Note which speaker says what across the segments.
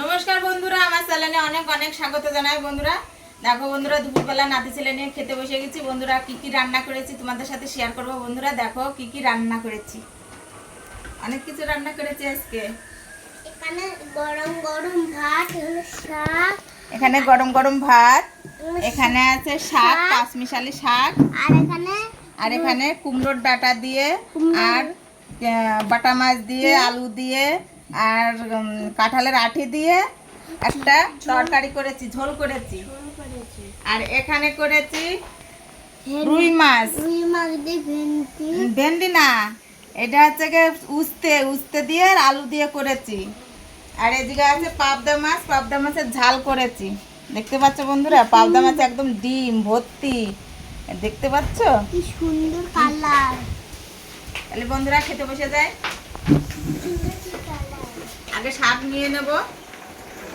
Speaker 1: নমস্কার বন্ধুরা আমার চ্যানেলে অনেক অনেক স্বাগত জানাই বন্ধুরা দেখো বন্ধুরা দুপুরবেলা নাতি ছেলে নিয়ে খেতে বসে গেছি বন্ধুরা কি কি রান্না করেছি তোমাদের সাথে শেয়ার করব বন্ধুরা দেখো কি কি রান্না করেছি অনেক কিছু রান্না করেছি আজকে
Speaker 2: এখানে গরম গরম ভাত শাক
Speaker 1: এখানে গরম গরম ভাত এখানে আছে শাক। পাঁচমিশালি শাক
Speaker 2: আর এখানে
Speaker 1: আর এখানে কুমড়োর ডাটা দিয়ে। আর বাটা মাছ দিয়ে আলু দিয়ে আর কাঁঠালের আঠি দিয়ে একটা তরকারি করেছি ঝোল করেছি। আর এখানে করেছি রুই মাছ।
Speaker 2: রুই মাছ দিয়ে ভেন্ডি।
Speaker 1: ভেন্ডি না এটা হচ্ছে গিয়ে উস্তে উস্তে দিয়ে আর আলু দিয়ে করেছি। আর এদিকে আছে পাবদা মাছ পাবদা মাছের ঝাল করেছি। দেখতে পাচ্ছ বন্ধুরা পাবদা মাছ একদম ডিম ভর্তি। দেখতে পাচ্ছ?
Speaker 2: কি সুন্দর কালার।
Speaker 1: তাহলে বন্ধুরা খেতে বসে যায় আগে শাক নিয়ে নেব।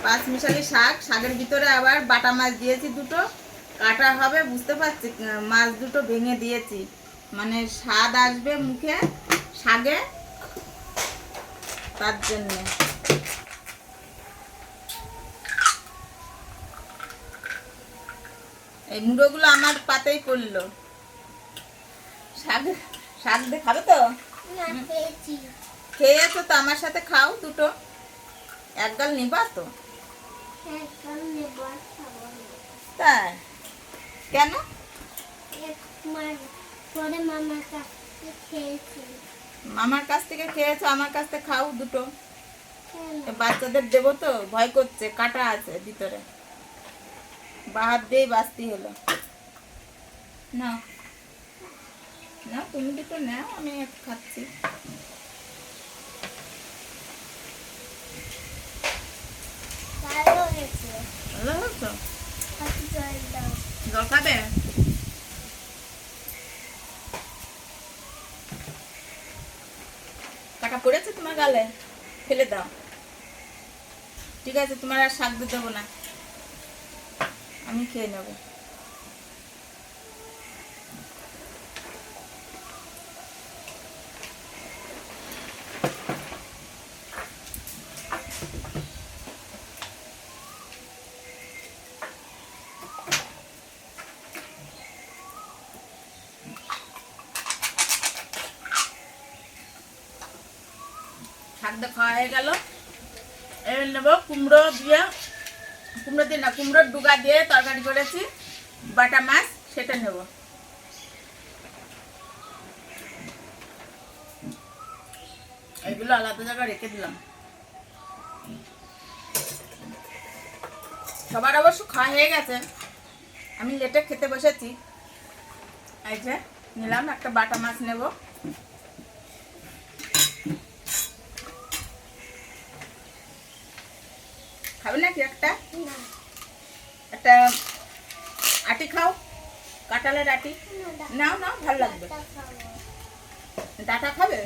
Speaker 1: পাঁচ মিশালি শাক। শাকের ভিতরে আবার বাটা মাছ দিয়েছি দুটো। কাটা হবে বুঝতে পারছি মাছ দুটো ভেঙে দিয়েছি। মানে স্বাদ আসবে মুখে শাকে তার জন্য। এই মুড়োগুলো আমার পাতেই পড়ল। শাক শাক দিয়ে খাবে তো? খেয়েছো তো? আমার সাথে খাও দুটো। এক গাল নিবা তো। তাই? কেন?
Speaker 2: মামার কাছ থেকে খেয়েছি।
Speaker 1: আমার কাছ থেকে খাও দুটো। বাচ্চাদের দেবো তো ভয় করছে কাটা আছে ভিতরে। বাহার দিয়েই বাঁচতে হলো। না না তুমি দুটো নাও আমি খাচ্ছি।
Speaker 2: ভালো
Speaker 1: কাটা পড়েছে তোমার গালে? ফেলে দাও। ঠিক আছে, তোমার আর শাক দিতে দেবো না। আমি খেয়ে নেব। শাকটা খাওয়া হয়ে গেল। এবার নেব কুমড়ো দিয়ে কুমড়ো দিয়ে না, কুমড়োর ডুগা দিয়ে তরকারি করেছি, বাটা মাছ, সেটা নেব। এগুলো আলাদা জায়গায় রেখে দিলাম। সবার অবশ্য খাওয়া হয়ে গেছে। আমি লেটে খেতে বসেছি। এই যে নিলাম, একটা বাটা মাছ নেব। খাবে নাকি একটা? একটা আটি খাও, কাঁঠালের আটি। নাও নাও, ভালো লাগবে। ডাটা খাবে?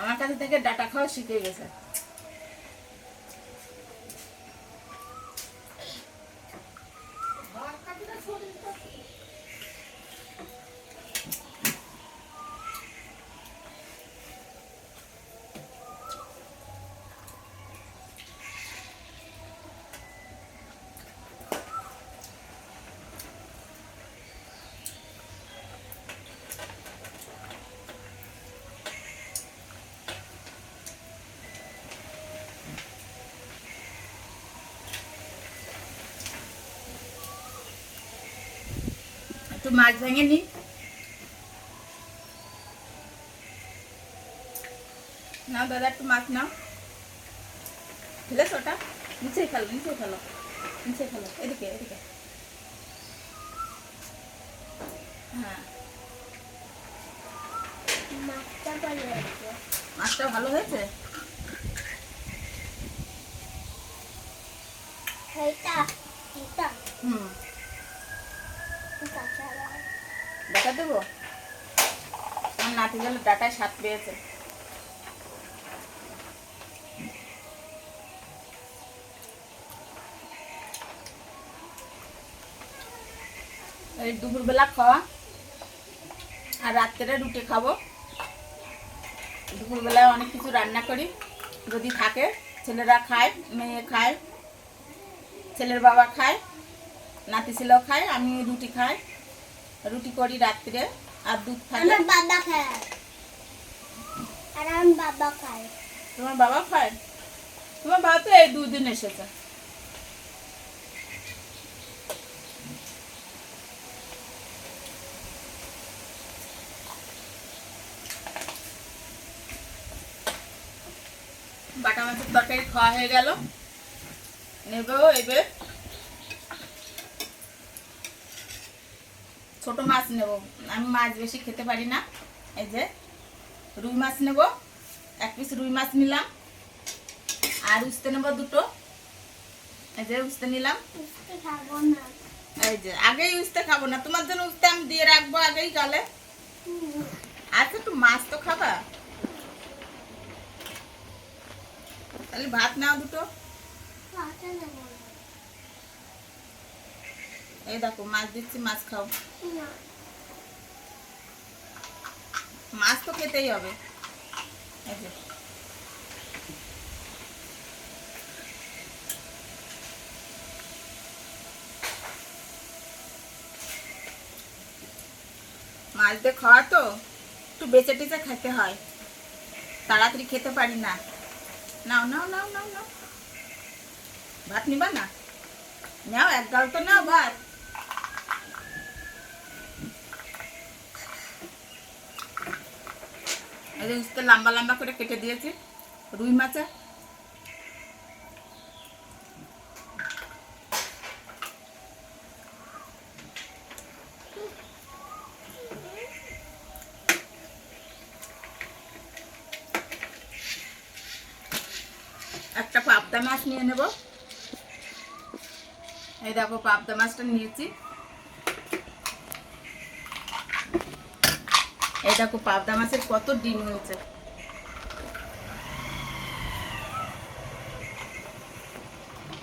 Speaker 1: আমার কাছে থেকে ডাটা খাওয়া শিখে গেছে। একটু মাছ ভেঙে নি নাও দাদা একটু মাছ নাও। ফেলেছ ওটা? নিচে ফেলো নিচে ফেলো নিচে ফেলো এদিকে এদিকে। হ্যাঁ।
Speaker 2: মাছটা ভালো হয়েছে?
Speaker 1: মাছটা ভালো হয়েছে
Speaker 2: এইটা এটা
Speaker 1: হুম
Speaker 2: কাঁচা
Speaker 1: দেখা দেবো? আমার নাতি গেলে ডাটায় স্বাদ পেয়েছে। এই দুপুরবেলা খাওয়া আর রাত্রে রুটি খাব। দুপুরবেলায় অনেক কিছু রান্না করি। যদি থাকে, ছেলেরা খায়, মেয়ে খায়, ছেলের বাবা খায়। নাতি ছেলেও খায় আমি রুটি খাই। রুটি করি রাত্রে আর দুধ থাকে
Speaker 2: আমার বাবা খায়। আর আমার বাবা খায়।
Speaker 1: তোমার বাবা খায়? তোমার বাবা তো এই দুদিন এসেছে। বাটা মাছের তরকারি খাওয়া হয়ে গেল। নেব এবার। ছোট মাছ নেব। আমি মাছ বেশি খেতে পারি না। এই যে রুই মাছ নেব। এক পিস রুই মাছ নিলাম। আর উস্তে নেব দুটো। এই যে উস্তে নিলাম। এই যে আগেই উস্তে খাব না। তোমার জন্য উস্তে আমি দিয়ে রাখব আগেই গালে আচ্ছা একটু মাছ তো খাবা। তাহলে ভাত নাও দুটো।
Speaker 2: নেব। না।
Speaker 1: এই দেখো মাছ দিচ্ছি মাছ খাও। মাছ তো খেতেই হবে। এই যে। মাছ দিয়ে খাওয়া তো একটু বেঁচে টেচে খেতে হয়। তাড়াতাড়ি খেতে পারি না। নাও নাও নাও নাও নাও। ভাত নিবা না? নাও এক গাল তো নাও ভাত এই যে লম্বা লম্বা করে কেটে দিয়েছি। রুই মাছে। একটা পাবদা মাছ নিয়ে নেব। এই দেখো পাবদা মাছটা নিয়েছি। এই দেখো, পাবদা মাছের কত ডিম হয়েছে।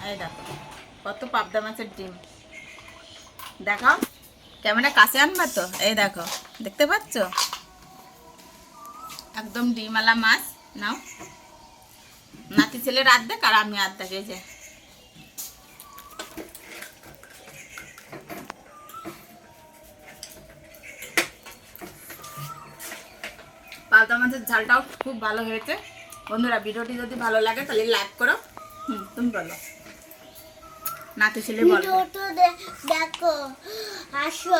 Speaker 1: এই দেখো, কত পাবদা মাছের ডিম। দেখাও, ক্যামেরা কাছে আনবা তো? এই দেখো, দেখতে পাচ্ছ? একদম ডিমওয়ালা মাছ, নাও। নাতি ছেলের আর্ধেক আর আমি আর্ধেক এই যে মাছের ঝালটাও খুব ভালো হয়েছে। বন্ধুরা ভিডিওটি যদি ভালো লাগে তাহলে লাইক করো। হুম তুমি বলো। নাতি ছেলে বলো।
Speaker 2: দেখো আসো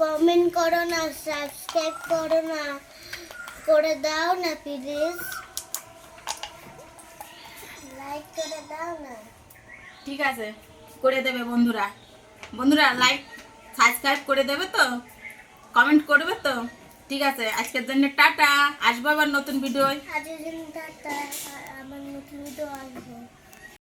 Speaker 2: কমেন্ট করো না সাবস্ক্রাইব করো না করে দাও না প্লিজ লাইক করে দাও না।
Speaker 1: ঠিক আছে করে দেবে বন্ধুরা। বন্ধুরা লাইক সাবস্ক্রাইব করে দেবে তো? কমেন্ট করবে তো? ঠিক আছে, আজকের জন্য টাটা, আসব আবার নতুন ভিডিও
Speaker 2: আজকের জন্য টাটা আমার নতুন ভিডিও আসব।